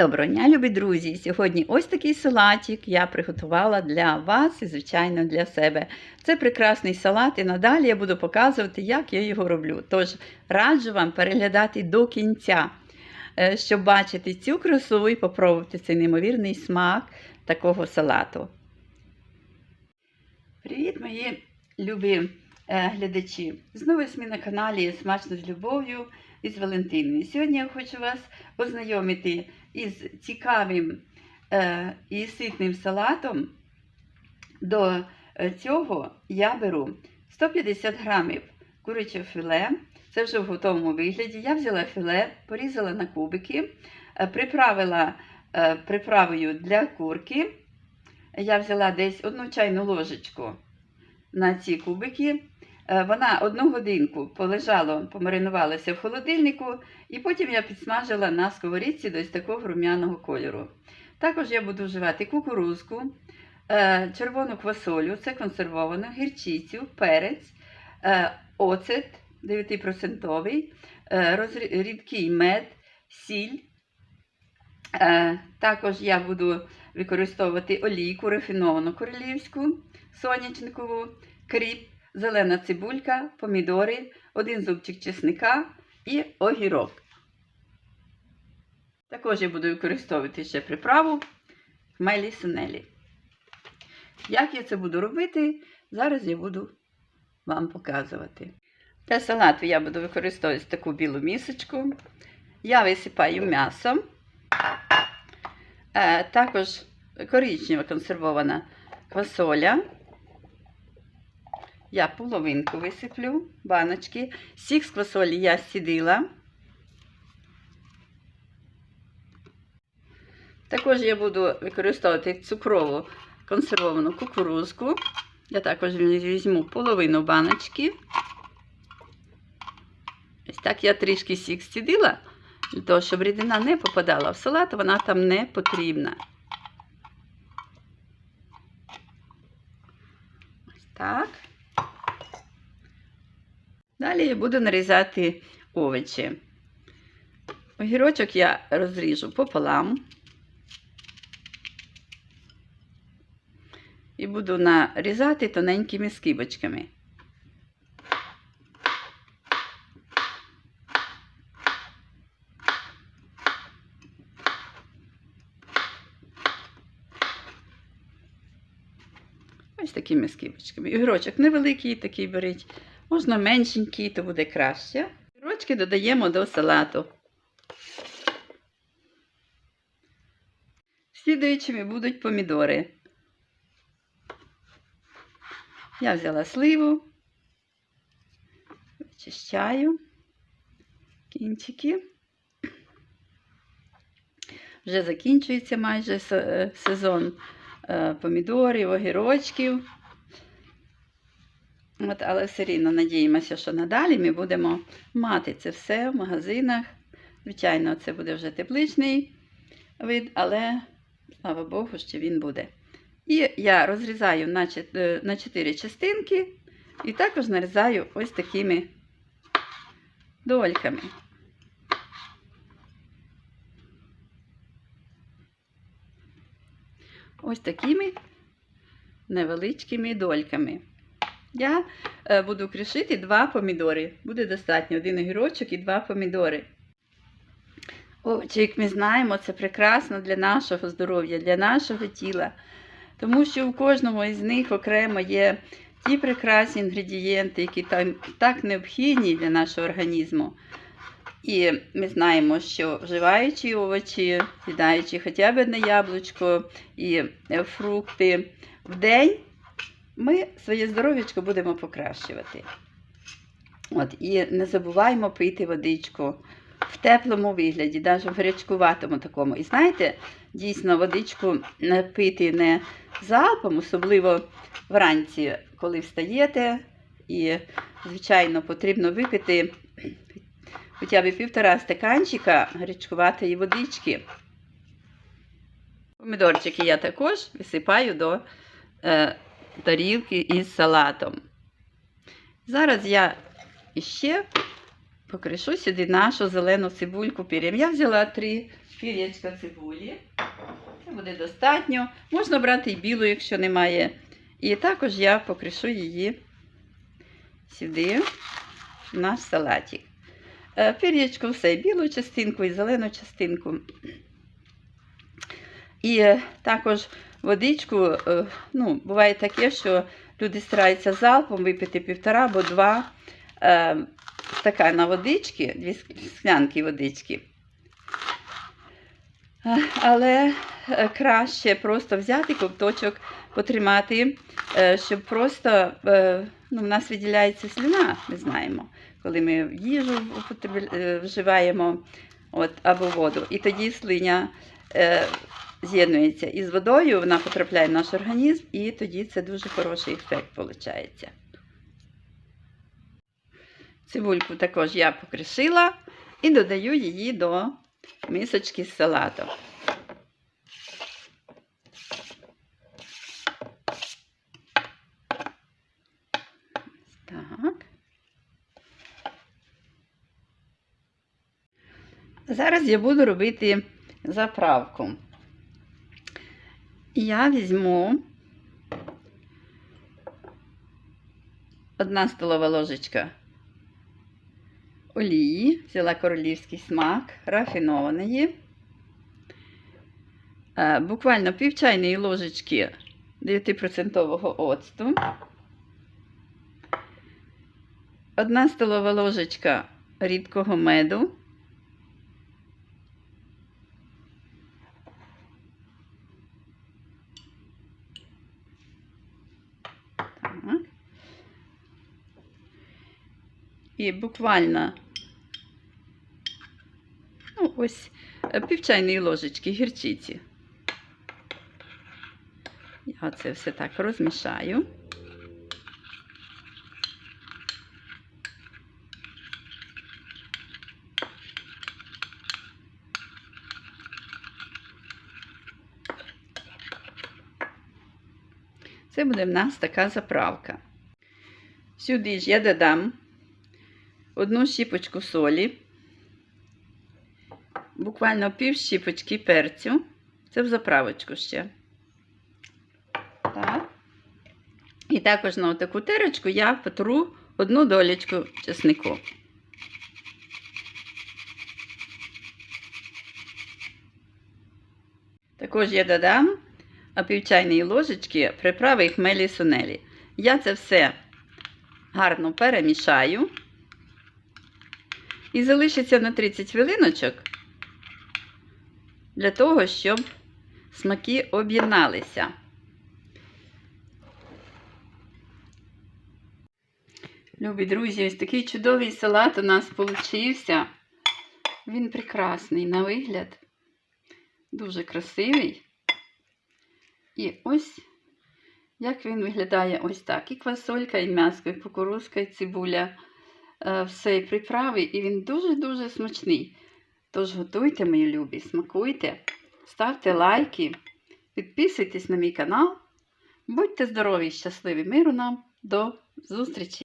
Доброго дня, любі друзі! Сьогодні ось такий салатик я приготувала для вас і, звичайно, для себе. Це прекрасний салат, і надалі я буду показувати, як я його роблю. Тож раджу вам переглядати до кінця, е, щоб бачити цю красу і попробувати цей неймовірний смак такого салату. Привіт, мої любі е, глядачі! Знову ми на каналі Смачно з любов'ю із Валентиною. Сьогодні я хочу вас познайомити із цікавим е, і ситним салатом. До е, цього я беру 150 грамів курячого філе. Це вже в готовому вигляді. Я взяла філе, порізала на кубики, е, приправила приправою для курки. Я взяла десь одну чайну ложечку на ці кубики. Е, Вона одну годинку полежала, помаринувалася в холодильнику, і потім я підсмажила на сковорідці до такого рум'яного кольору. Також я буду вживати кукурузку, е, червону квасолю, це консервовану, гірчицю, перець, е, оцет 9%, е, рідкий мед, сіль. Також я буду використовувати олійку рафіновану королівську, сонячникову, кріп, зелена цибулька, помідори, один зубчик чесника і огірок. Також я буду використовувати ще приправу хмелі синелі. Як я це буду робити, зараз я буду вам показувати. Для салату я буду використовувати таку білу місочку. Я висипаю м'ясом. Е, також коричнева консервована квасоля. Я половинку висиплю баночки. Сік з квасолі я сідила. Також я буду використовувати цукрову консервовану кукурузку. Я також візьму половину баночки. Ось так я трішки сік стідила, для того, щоб рідина не попадала в салат, вона там не потрібна. Ось так. Далі я буду нарізати овочі. Огірочок я розріжу пополам. І буду нарізати тоненькими скибочками. Ось такими скибочками. Огірочок невеликий, такий беріть. Можна меншенький, то буде краще. Огірочки додаємо до салату. Слідуючими будуть помідори. Я взяла сливу, вичищаю кінчики. Вже закінчується майже сезон е, помідорів, огірочків. От, але все рівно надіємося, що надалі ми будемо мати це все в магазинах. Звичайно, це буде вже тепличний вид, але слава Богу, що він буде. І я розрізаю на чет- е, на 4 частинки і також нарізаю ось такими дольками. Ось такими невеличкими дольками. Я е, буду кришити два помідори. Буде достатньо один огірочок і два помідори. Овочі, як ми знаємо, це прекрасно для нашого здоров'я, для нашого тіла. Тому що у кожному із них окремо є ті прекрасні інгредієнти, які там так необхідні для нашого організму. І ми знаємо, що вживаючи овочі, з'їдаючи хоча б одне яблучко і е, фрукти в день, ми своє здоров'ячко будемо покращувати. От, і не забуваємо пити водичку в теплому вигляді, навіть в гарячкуватому такому. І знаєте, дійсно водичку пити не залпом, особливо вранці, коли встаєте. І, звичайно, потрібно випити хоча б півтора стаканчика гарячкуватої водички. Помідорчики я також висипаю до е, тарілки із салатом. Зараз я іще покришу сюди нашу зелену цибульку пір'ям. Я взяла три пір'ячка цибулі. Це буде достатньо. Можна брати і білу, якщо немає. І також я покришу її сюди, в наш салатик. Е, Пір'ячко все, білу частинку, і зелену частинку. І е, також водичку, е, ну, буває таке, що люди стараються залпом випити півтора або два е, стакана водички, дві склянки водички. Але е, краще просто взяти ковточок, потримати, щоб просто ну, в нас виділяється слюна, ми знаємо, коли ми їжу вживаємо от, або воду. І тоді слиня з'єднується із водою, вона потрапляє в наш організм, і тоді це дуже хороший ефект виходить. Цибульку також я покришила і додаю її до мисочки з салатом. Так. Зараз я буду робити заправку. Я візьму одна столова ложечка олії, взяла королівський смак, рафінованої, Е, буквально пів чайної ложечки 9% оцту, одна столова ложечка рідкого меду, Так. І буквально ну, ось е, пів ложечки гірчиці. Я це все так розмішаю. Це буде в нас така заправка. Сюди ж я додам одну щіпочку солі, буквально пів щіпочки перцю. Це в заправочку ще. Так. І також на таку терочку я потру одну долічку чеснику. Також я додам а пів чайної ложечки приправи і хмелі сунелі. Я це все гарно перемішаю. І залишиться на 30 хвилиночок для того, щоб смаки об'єдналися. Любі друзі, ось такий чудовий салат у нас получився. Він прекрасний на вигляд, дуже красивий. І ось як він виглядає ось так. І квасолька, і м'ясо, і кукурузка, і цибуля, е, все приправі. І він дуже-дуже смачний. Тож готуйте, мої любі, смакуйте, ставте лайки, підписуйтесь на мій канал. Будьте здорові і щасливі! Миру нам! До зустрічі!